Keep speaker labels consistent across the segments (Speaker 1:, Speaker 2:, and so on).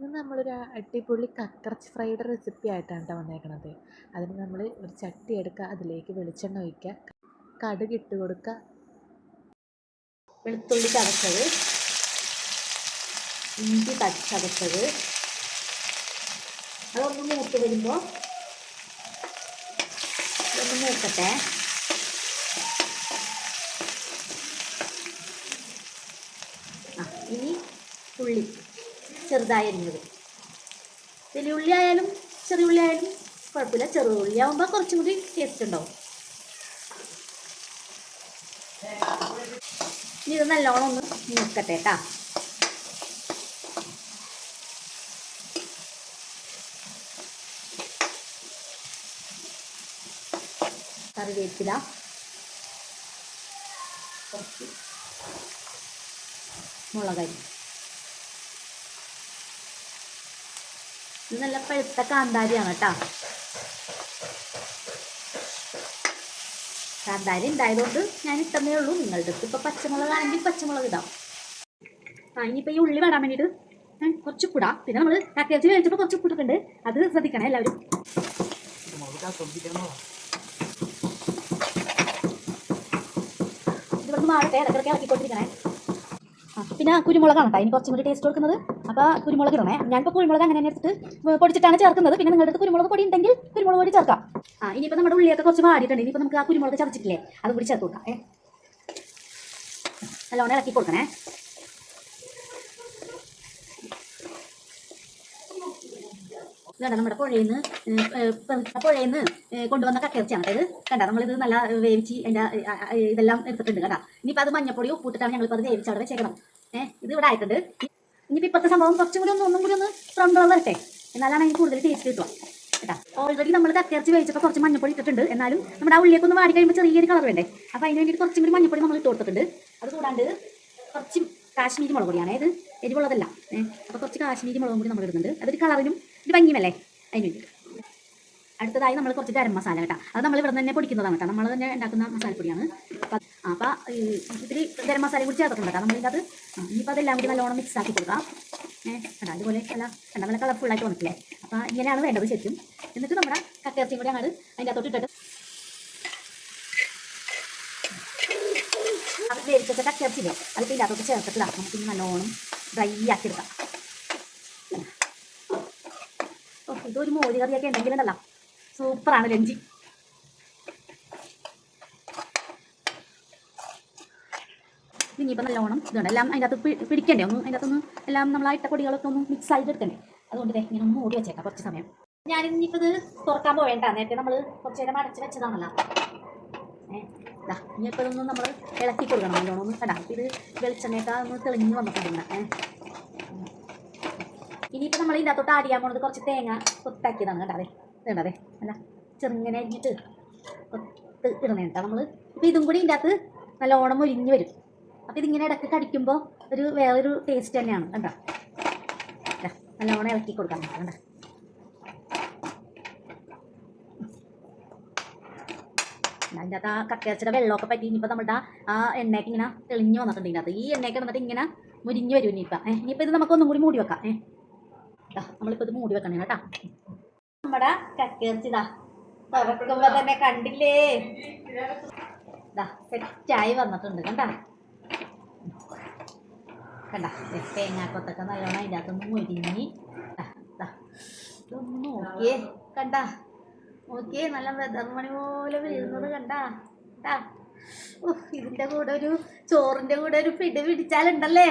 Speaker 1: ഇന്ന് നമ്മളൊരു അടിപൊളി കക്കറച്ച് ഫ്രൈഡ് റെസിപ്പി ആയിട്ടാണ് കേട്ടോ വന്നേക്കണത്. അതിന് നമ്മൾ ഒരു ചട്ടി എടുക്കുക അതിലേക്ക് വെളിച്ചെണ്ണ ഒഴിക്കുക കടുക് ഇട്ട് കൊടുക്കുക
Speaker 2: വെളുത്തുള്ളി ചതച്ചത് ഇഞ്ചി ചതച്ചത്. അതൊന്ന് മൂത്ത് വരുമ്പോൾ ഒന്ന് മൂക്കട്ടെ. ഇനി ഉള്ളി. ചെറുതായി അരിഞ്ഞത് വലിയ ഉള്ളി ആയാലും ചെറിയ ഉള്ളി ആയാലും കുഴപ്പമില്ല. ചെറു ഉള്ളി ആകുമ്പോൾ കുറച്ചും കൂടി ടേസ്റ്റ് ഉണ്ടാവും. ഇനി ഇത് നല്ലോണം ഒന്ന് മൂക്കട്ടെ കേട്ടാ കറിവേപ്പില. മുളകരി ഇത് നല്ല പഴുത്ത കാന്താരിയാണ് കേട്ടോ കാന്താരി ഉണ്ടായതുകൊണ്ട് ഞാൻ ഇട്ടന്നേ ഉള്ളൂ. നിങ്ങളുടെ അടുത്ത് ഇപ്പോൾ പച്ചമുളകാണെങ്കിൽ പച്ചമുളക് ഇടാം. ആ ഇനിയിപ്പോൾ ഈ ഉള്ളി വേടാൻ വേണ്ടിയിട്ട് ഞാൻ കുറച്ച് കൂടാം പിന്നെ നമ്മൾ കക്കയിറച്ചി കഴിച്ചപ്പോൾ കുറച്ച് കൂട്ടുണ്ട് അത് ശ്രദ്ധിക്കണം എല്ലാവരും. ഇവിടുന്ന് മാറട്ടെ. ഇടക്കിടക്ക് ഇറക്കിക്കൊണ്ടിരിക്കണേ ആ പിന്നെ കുരുമുളകാണ് അതിന് കുറച്ചും കൂടി ടേസ്റ്റ് കൊടുക്കുന്നത്. അപ്പോൾ കുരുമുളക് ഇടണേ. ഞാനിപ്പോൾ കുരുമുളക് അങ്ങനെ എടുത്തിട്ട് പൊടിച്ചിട്ടാണ് ചേർക്കുന്നത്. പിന്നെ നിങ്ങളുടെ അടുത്ത് കുരുമുളക് പൊടി ഉണ്ടെങ്കിൽ കുരുമുളക് പൊടി ചേർക്കാം. ആ ഇനിയിപ്പോൾ നമ്മുടെ ഉള്ളിയൊക്കെ കുറച്ച് മാറിയിട്ടുണ്ട് ഇനിയിപ്പോൾ നമുക്ക് ആ കുരുമുളക് ചതച്ചിട്ടില്ലേ? അതും കൂടി ചേർത്ത് കൊടുക്കാം ഏ? നല്ലോണം ഇളക്കി കൊടുക്കണേ. ഇതാണ് നമ്മുടെ പുഴയിൽ നിന്ന് കൊണ്ടുവന്ന കക്കയിറച്ചിയാണ്. ഇത് കണ്ട നമ്മളിത് നല്ല വേവിച്ച് അതിന്റെ ഇതെല്ലാം എടുത്തിട്ടുണ്ട് കേട്ടോ ഇനിയിപ്പോൾ അത് മഞ്ഞപ്പൊടി ഉപ്പിട്ടിട്ടാണ് ഞങ്ങളിപ്പോൾ അത് വേവിച്ച് അവിടെ വെച്ചേക്കണം ഏഹ് ഇത് ഇവിടെ ആയിട്ടുണ്ട്. ഇനിയിപ്പോൾ ഇപ്പോഴത്തെ സംഭവം കുറച്ചും കൂടി ഒന്ന് ഒന്നും കൂടി ഒന്ന് ഫ്രണ്ട് കളർ വരട്ടെ. എന്നാലാണ് അതിന് കൂടുതൽ ടേസ്റ്റ് കിട്ടുക. കേട്ടോ? ഓൾറെഡി നമ്മൾ കക്കയിറച്ചി വേവിച്ചപ്പോൾ കുറച്ച് മഞ്ഞപ്പൊടി ഇട്ടിട്ടുണ്ട്. എന്നാലും നമ്മുടെ ആ ഉള്ളിലേക്കൊന്ന് വാടി കഴിയുമ്പോൾ ചെറിയൊരു കളർ വേണ്ടേ? അപ്പോൾ അതിന് വേണ്ടിയിട്ട് കുറച്ചും കൂടി മഞ്ഞപ്പൊടി നമ്മൾ ഇട്ട് കൊടുത്തിട്ടുണ്ട്. അത് കൂടാണ്ട് കുറച്ച് കാശ്മീരി മുളക് പൊടിയാണ്. അതായത് എരിവുള്ളതല്ല. അപ്പോൾ കുറച്ച് കാശ്മീരി മുളകും കൂടി നമ്മൾ ഇടുന്നുണ്ട്. അതൊരു കളറിനും ഒരു ഭംഗിയുമല്ലേ? അതിന് വേണ്ടിയിട്ട്. അടുത്തതായി നമ്മൾ കുറച്ച് ഗരം മസാല കേട്ടോ. അത് നമ്മൾ ഇവിടെ തന്നെ പൊടിക്കുന്നതാണ് കേട്ടോ. നമ്മൾ തന്നെ ഉണ്ടാക്കുന്ന മസാലപ്പൊടിയാണ്. അപ്പം അപ്പോൾ ഇതിൽ ഗരം മസാലയും കൂടി ചേർത്തിട്ടുണ്ട് കേട്ടോ. നമ്മളിത് അത് ഇനിയിപ്പോൾ അതെല്ലാം കൂടി നല്ലോണം മിക്സ് ആക്കി കൊടുക്കാം. ഏഹ് കണ്ടാ അതുപോലെ അല്ല കണ്ടാ നല്ല കളർഫുള്ളായിട്ട് വന്നിട്ടില്ലേ? അപ്പോൾ ഇങ്ങനെയാണ് വേണ്ടത് ശരിക്കും. എന്നിട്ട് നമ്മുടെ കക്കയിറച്ചിയും കൂടി അങ്ങോട്ട് അതിന്റെ അകത്തോട്ട് ഇട്ടിട്ട് അത് വേവിച്ചൊക്കെ കക്കയിറച്ചില്ലേ അതിപ്പോൾ ഇതിനകത്തോട്ട് ചേർത്തിട്ട് ഇതാ നമുക്ക് ഇനി നല്ലോണം ഡ്രൈ ആക്കി എടുക്കാം. ഇതൊരു മോര് കറിയൊക്കെ ഉണ്ടെങ്കിലുണ്ടല്ലോ സൂപ്പറാണ് രഞ്ജി ഇനിയിപ്പോൾ നല്ലോണം ഇതുണ്ട്. എല്ലാം അതിന്റെ അകത്ത് പിടിക്കണ്ടേ? ഒന്ന് അതിന്റെ അകത്തൊന്ന് എല്ലാം നമ്മൾ ഇട്ട പൊടികളൊക്കെ ഒന്ന് മിക്സ് ആയിട്ട് എടുക്കണ്ടേ? അതുകൊണ്ട് ദേ ഇങ്ങനെ ഒന്ന് മൂടി വെച്ചേക്കാം കുറച്ച് സമയം. ഞാൻ ഇനിയിപ്പോൾ ഇത് തുറക്കാൻ പോവേണ്ട. നേരത്തെ നമ്മൾ കുറച്ച് നേരം അടച്ച് വെച്ചതാണല്ലോ. ഏഹ് ഇതാ ഇനിയിപ്പോൾ ഇതൊന്ന് നമ്മൾ ഇളക്കി കൊടുക്കണം. നല്ലോണം ഒന്ന് കണ്ട ഇത് വെളിച്ചെണ്ണയൊക്കെ ഒന്ന് തെളിഞ്ഞ് വന്നിട്ടുണ്ട്. ഏഹ് ഇനിയിപ്പോൾ നമ്മൾ ആഡ് ചെയ്യാൻ പോകുന്നത് കുറച്ച് തേങ്ങ കൊത്താക്കിയതാണ് കേട്ടോ. അതെ ഇതേ അല്ല ചെറുങ്ങനെ അരിഞ്ഞിട്ട് കൊത്ത് ഇടണേ കേട്ടോ. നമ്മൾ ഇപ്പോൾ ഇതും കൂടി ഇതിന്റെ അകത്ത് നല്ലോണം ഒരിഞ്ഞ് വരും. അപ്പോൾ ഇതിങ്ങനെ ഇടയ്ക്ക് കടിക്കുമ്പോൾ ഒരു വേറൊരു ടേസ്റ്റ് തന്നെയാണ്. കേട്ടോ നല്ലോണം ഇളക്കി കൊടുക്കാൻ കണ്ട? അതിന്റെ അകത്ത് ആ കക്കയച്ചയുടെ വെള്ളമൊക്കെ പറ്റി ഇനിയിപ്പോൾ നമ്മുടെ ആ എണ്ണയ്ക്ക് ഇങ്ങനെ തെളിഞ്ഞു വന്നിട്ടുണ്ട് ഇതിനകത്ത്. ഈ എണ്ണയൊക്കെ വന്നിട്ട് ഇങ്ങനെ മുരിഞ്ഞു വരും ഇനിയിപ്പോൾ ഏഹ് ഇനിയിപ്പോൾ ഇത് നമുക്കൊന്നും കൂടി മൂടി വെക്കാം. ഏഹ് നമ്മളിപ്പോൾ ഇത് മൂടി വെക്കണേ കേട്ടാ. നമ്മുടെ കക്കയിറച്ചിതാ തുറക്കുമ്പോൾ തന്നെ കണ്ടില്ലേ? സെറ്റായി വന്നിട്ടുണ്ട്. കണ്ടാ? കണ്ട? തേങ്ങാക്കൊത്തൊക്കെ നല്ലോണം അതിന്റെ അകത്തൊന്ന് മുരിഞ്ഞ്. ഇതൊന്ന് നോക്കിയേ. കണ്ട? നോക്കിയേ നല്ല വെതർമണി പോലെ വീഴുന്നത് കണ്ടാ. ഉഫ്, ഇതിന്റെ കൂടെ ഒരു ചോറിന്റെ കൂടെ ഒരു പിടി പിടിച്ചാലുണ്ടല്ലേ?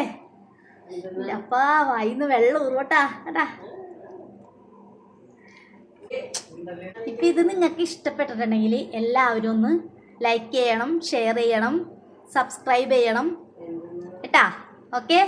Speaker 2: ഇല്ലപ്പാ വായിന്ന് വെള്ളം ഊറുവട്ടാ കണ്ടാ. ഇപ്പൊ ഇത് നിങ്ങൾക്ക് ഇഷ്ടപ്പെട്ടിട്ടുണ്ടെങ്കിൽ എല്ലാവരും ഒന്ന് ലൈക്ക് ചെയ്യണം ഷെയർ ചെയ്യണം സബ്സ്ക്രൈബ് ചെയ്യണം. കേട്ടാ? ഓക്കെ?